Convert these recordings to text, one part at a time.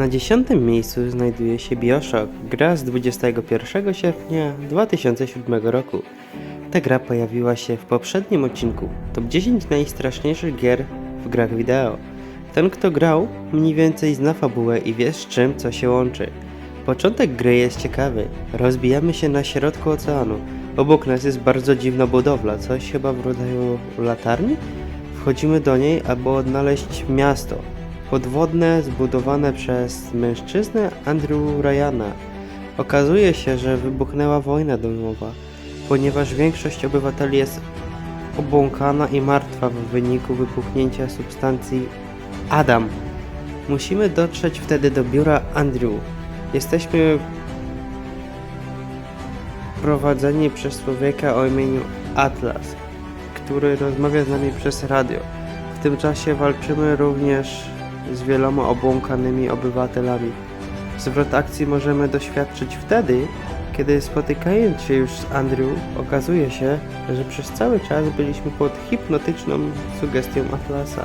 Na dziesiątym miejscu znajduje się Bioshock, gra z 21 sierpnia 2007 roku. Ta gra pojawiła się w poprzednim odcinku Top 10 najstraszniejszych gier w grach wideo. Ten kto grał mniej więcej zna fabułę i wie z czym co się łączy. Początek gry jest ciekawy. Rozbijamy się na środku oceanu. Obok nas jest bardzo dziwna budowla, coś chyba w rodzaju latarni? Wchodzimy do niej, aby odnaleźć miasto. Podwodne, zbudowane przez mężczyznę Andrew Ryana. Okazuje się, że wybuchnęła wojna domowa, ponieważ większość obywateli jest obłąkana i martwa w wyniku wybuchnięcia substancji Adam. Musimy dotrzeć wtedy do biura Andrew. Jesteśmy prowadzeni przez człowieka o imieniu Atlas, który rozmawia z nami przez radio. W tym czasie walczymy również z wieloma obłąkanymi obywatelami. Zwrot akcji możemy doświadczyć wtedy, kiedy spotykając się już z Andrew, okazuje się, że przez cały czas byliśmy pod hipnotyczną sugestią Atlasa.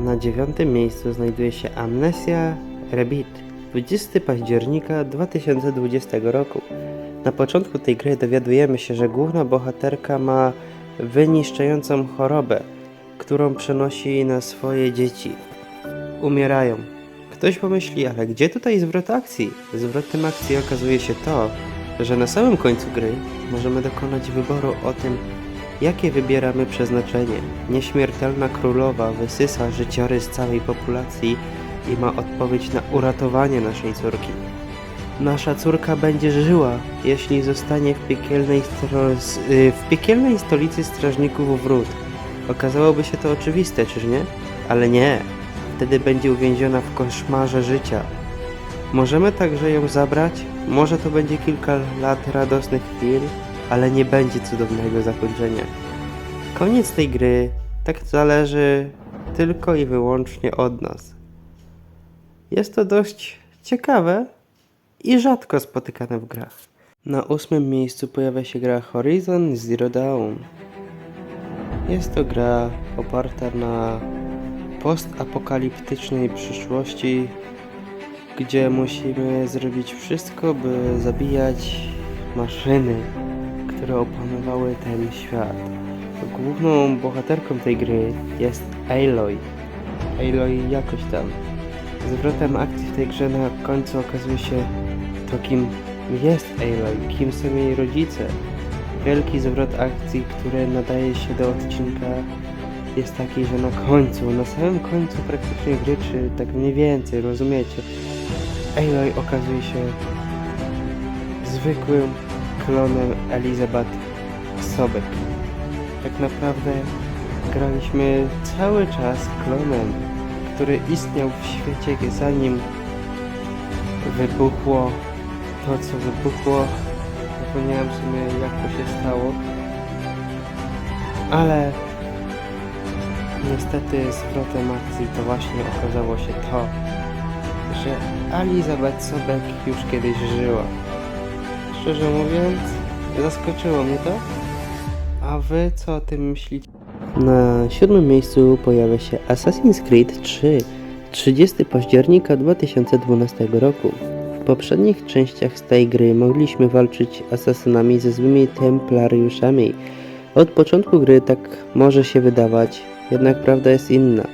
Na dziewiątym miejscu znajduje się Amnesia Rebit, 20 października 2020 roku. Na początku tej gry dowiadujemy się, że główna bohaterka ma wyniszczającą chorobę, którą przenosi na swoje dzieci. Umierają. Ktoś pomyśli, ale gdzie tutaj zwrot akcji? Zwrotem akcji okazuje się to, że na samym końcu gry możemy dokonać wyboru o tym, jakie wybieramy przeznaczenie. Nieśmiertelna królowa wysysa życiorys całej populacji i ma odpowiedź na uratowanie naszej córki. Nasza córka będzie żyła, jeśli zostanie w piekielnej, y, w piekielnej stolicy strażników wrót. Okazałoby się to oczywiste, czyż nie? Ale nie. Wtedy będzie uwięziona w koszmarze życia. Możemy także ją zabrać, może to będzie kilka lat radosnych chwil, ale nie będzie cudownego zakończenia. Koniec tej gry tak zależy tylko i wyłącznie od nas. Jest to dość ciekawe i rzadko spotykane w grach. Na ósmym miejscu pojawia się gra Horizon Zero Dawn. Jest to gra oparta na postapokaliptycznej przyszłości, gdzie musimy zrobić wszystko, by zabijać maszyny, które opanowały ten świat. Główną bohaterką tej gry jest Aloy. Aloy jakoś tam. Zwrotem akcji w tej grze na końcu okazuje się to, kim jest Aloy, kim są jej rodzice. Wielki zwrot akcji, który nadaje się do odcinka jest taki, że na końcu, na samym końcu praktycznie gry, czy tak mniej więcej, rozumiecie, Aloy okazuje się zwykłym klonem Elizabeth Sobek. Tak naprawdę graliśmy cały czas klonem, który istniał w świecie zanim wybuchło to, co wybuchło. Zapomniałem w sumie jak to się stało. Ale niestety zwrotem akcji to właśnie okazało się to, że Elizabeth Sobek już kiedyś żyła. Szczerze mówiąc, zaskoczyło mnie to. A wy co o tym myślicie? Na siódmym miejscu pojawia się Assassin's Creed 3, 30 października 2012 roku. Poprzednich częściach z tej gry mogliśmy walczyć asasynami ze złymi templariuszami. Od początku gry tak może się wydawać, jednak prawda jest inna.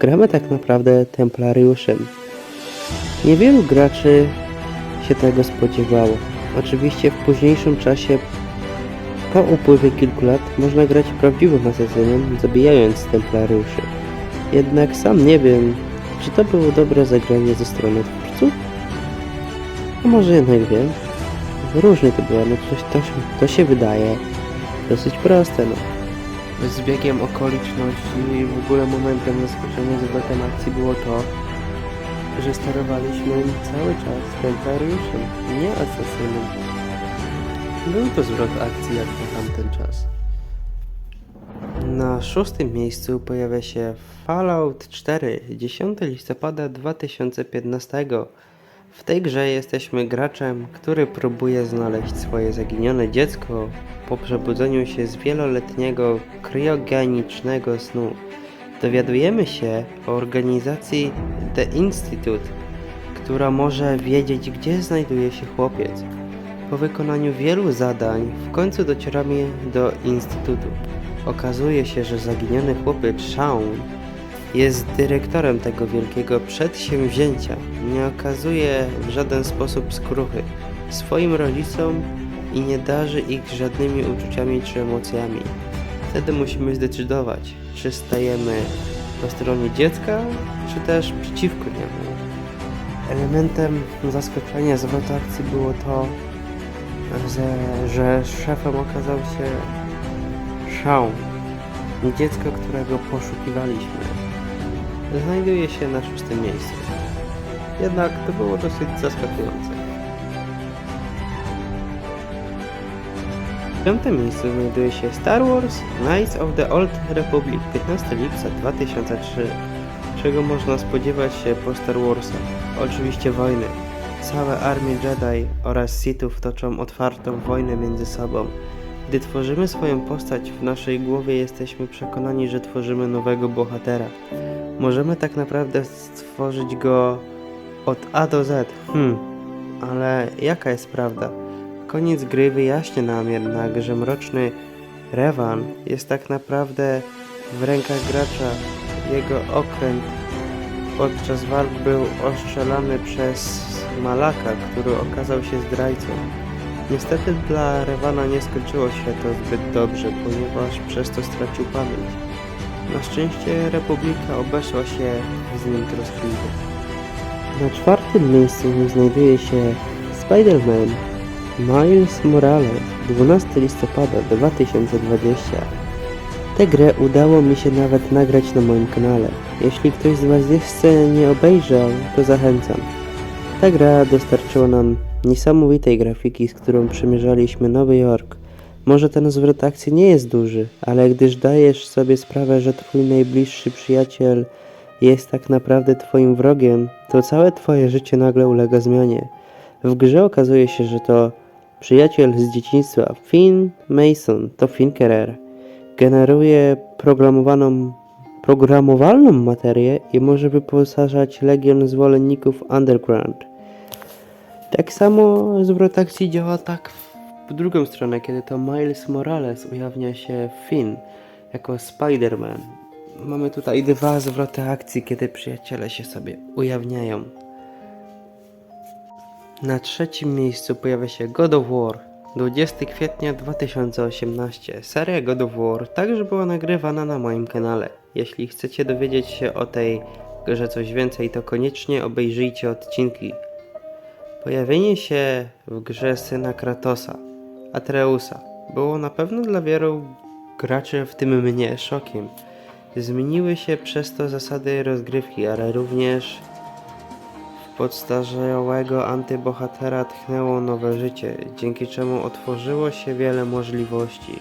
Gramy tak naprawdę templariuszem. Niewielu graczy się tego spodziewało. Oczywiście w późniejszym czasie po upływie kilku lat można grać prawdziwym asesynem, zabijając templariuszy. Jednak sam nie wiem, czy to było dobre zagranie ze strony twórców? A może jednak wiem? Różnie to było, no coś to, to się wydaje dosyć proste, no. Z biegiem okoliczności i w ogóle momentem zaskoczenia zwrotem akcji było to, że sterowaliśmy cały czas templariuszem, nie asesynem. Był to zwrot akcji jak na tamten czas. Na szóstym miejscu pojawia się Fallout 4, 10 listopada 2015. W tej grze jesteśmy graczem, który próbuje znaleźć swoje zaginione dziecko po przebudzeniu się z wieloletniego kryogenicznego snu. Dowiadujemy się o organizacji The Institute, która może wiedzieć, gdzie znajduje się chłopiec. Po wykonaniu wielu zadań, w końcu docieramy do Instytutu. Okazuje się, że zaginiony chłopiec Shaun jest dyrektorem tego wielkiego przedsięwzięcia. Nie okazuje w żaden sposób skruchy swoim rodzicom i nie darzy ich żadnymi uczuciami czy emocjami. Wtedy musimy zdecydować, czy stajemy po stronie dziecka, czy też przeciwko niemu. Elementem zaskoczenia zwrotu akcji było to, że, że szefem okazał się Shaun, dziecko, którego poszukiwaliśmy. Znajduje się na szóstym miejscu. Jednak to było dosyć zaskakujące. W piątym miejscu znajduje się Star Wars Knights of the Old Republic 15 lipca 2003. Czego można spodziewać się po Star Warsach? Oczywiście wojny. Całe armie Jedi oraz Sithów toczą otwartą wojnę między sobą. Gdy tworzymy swoją postać, w naszej głowie jesteśmy przekonani, że tworzymy nowego bohatera. Możemy tak naprawdę stworzyć go od A do Z. Hmm, ale jaka jest prawda? Koniec gry wyjaśnia nam jednak, że mroczny Revan jest tak naprawdę w rękach gracza. Jego okręt podczas walk był ostrzelany przez Malaka, który okazał się zdrajcą. Niestety dla Revana nie skończyło się to zbyt dobrze, ponieważ przez to stracił pamięć. Na szczęście Republika obeszła się z nim troskliwie. Na czwartym miejscu znajduje się Spider-Man Miles Morales 12 listopada 2020. Tę grę udało mi się nawet nagrać na moim kanale. Jeśli ktoś z Was jeszcze nie obejrzał, to zachęcam. Ta gra dostarczyła nam niesamowitej grafiki, z którą przemierzaliśmy Nowy Jork. Może ten zwrot akcji nie jest duży, ale gdyż dajesz sobie sprawę, że twój najbliższy przyjaciel jest tak naprawdę twoim wrogiem, to całe twoje życie nagle ulega zmianie. W grze okazuje się, że to przyjaciel z dzieciństwa Finn Mason, to Finkerer, generuje programowaną, programowalną materię i może wyposażać legion zwolenników Underground. Tak samo zwrot akcji działa tak w drugą stronę, kiedy to Miles Morales ujawnia się Finn jako Spider-Man. Mamy tutaj dwa zwroty akcji, kiedy przyjaciele się sobie ujawniają. Na trzecim miejscu pojawia się God of War. 20 kwietnia 2018. Seria God of War także była nagrywana na moim kanale. Jeśli chcecie dowiedzieć się o tej grze coś więcej, to koniecznie obejrzyjcie odcinki. Pojawienie się w grze syna Kratosa, Atreusa, było na pewno dla wielu graczy, w tym mnie, szokiem. Zmieniły się przez to zasady rozgrywki, ale również w podstarzałego antybohatera tchnęło nowe życie, dzięki czemu otworzyło się wiele możliwości.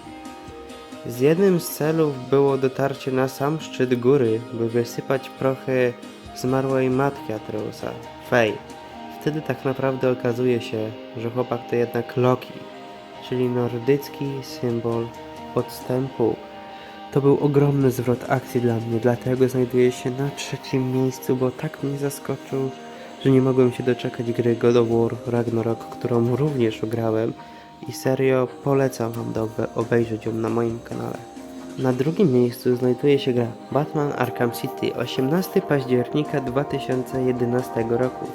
Z jednym z celów było dotarcie na sam szczyt góry, by wysypać prochy zmarłej matki Atreusa, Fej. Wtedy tak naprawdę okazuje się, że chłopak to jednak Loki, czyli nordycki symbol podstępu. To był ogromny zwrot akcji dla mnie, dlatego znajduję się na trzecim miejscu, bo tak mnie zaskoczył, że nie mogłem się doczekać gry God of War Ragnarok, którą również ograłem i serio polecam wam do obe- obejrzeć ją na moim kanale. Na drugim miejscu znajduje się gra Batman Arkham City 18 października 2011 roku.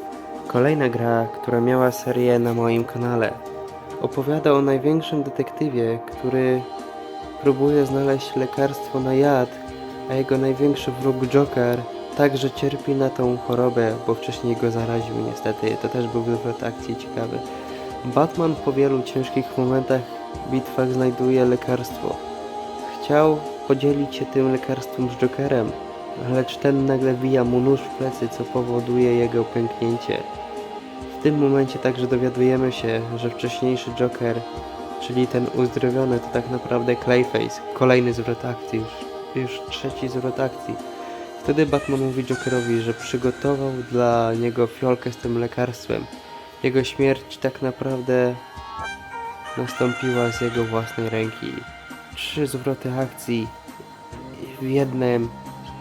Kolejna gra, która miała serię na moim kanale. Opowiada o największym detektywie, który próbuje znaleźć lekarstwo na jad, a jego największy wróg Joker także cierpi na tą chorobę, bo wcześniej go zaraził niestety. To też był zwrot akcji ciekawy. Batman po wielu ciężkich momentach, bitwach znajduje lekarstwo. Chciał podzielić się tym lekarstwem z Jokerem, lecz ten nagle wija mu nóż w plecy, co powoduje jego pęknięcie. W tym momencie także dowiadujemy się, że wcześniejszy Joker, czyli ten uzdrowiony, to tak naprawdę Clayface. Kolejny zwrot akcji, już, już trzeci zwrot akcji. Wtedy Batman mówi Jokerowi, że przygotował dla niego fiolkę z tym lekarstwem. Jego śmierć tak naprawdę nastąpiła z jego własnej ręki. Trzy zwroty akcji w jednym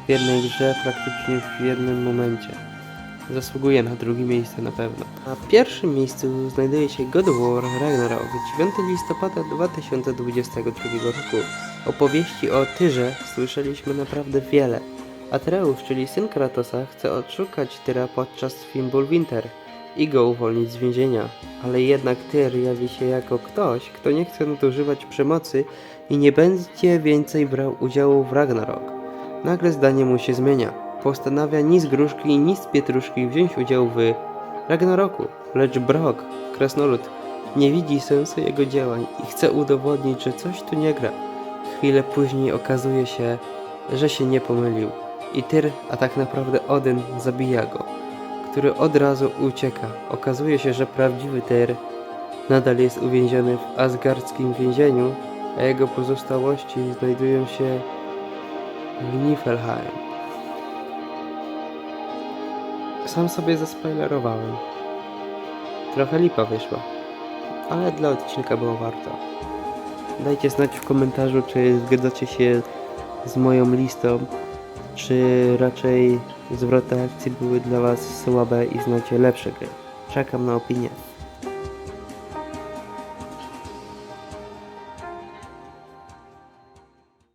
w jednej grze, praktycznie w jednym momencie. Zasługuje na drugie miejsce na pewno. Na pierwszym miejscu znajduje się God of War Ragnarok 9 listopada 2022 roku. Opowieści o Tyrze słyszeliśmy naprawdę wiele. Atreus, czyli syn Kratosa, chce odszukać Tyra podczas Fimbulwinter i go uwolnić z więzienia. Ale jednak Tyr jawi się jako ktoś, kto nie chce nadużywać przemocy i nie będzie więcej brał udziału w Ragnarok. Nagle zdanie mu się zmienia. Postanawia ni z gruszki, ni z pietruszki wziąć udział w Ragnaroku. Lecz Brok, krasnolud, nie widzi sensu jego działań i chce udowodnić, że coś tu nie gra. Chwilę później okazuje się, że się nie pomylił. I Tyr, a tak naprawdę Odyn, zabija go, który od razu ucieka. Okazuje się, że prawdziwy Tyr nadal jest uwięziony w asgardzkim więzieniu, a jego pozostałości znajdują się w Niflheim. Sam sobie zaspoilerowałem. Trochę lipa wyszła, ale dla odcinka było warto. Dajcie znać w komentarzu, czy zgadzacie się z moją listą, czy raczej zwroty akcji były dla Was słabe i znacie lepsze gry. Czekam na opinię.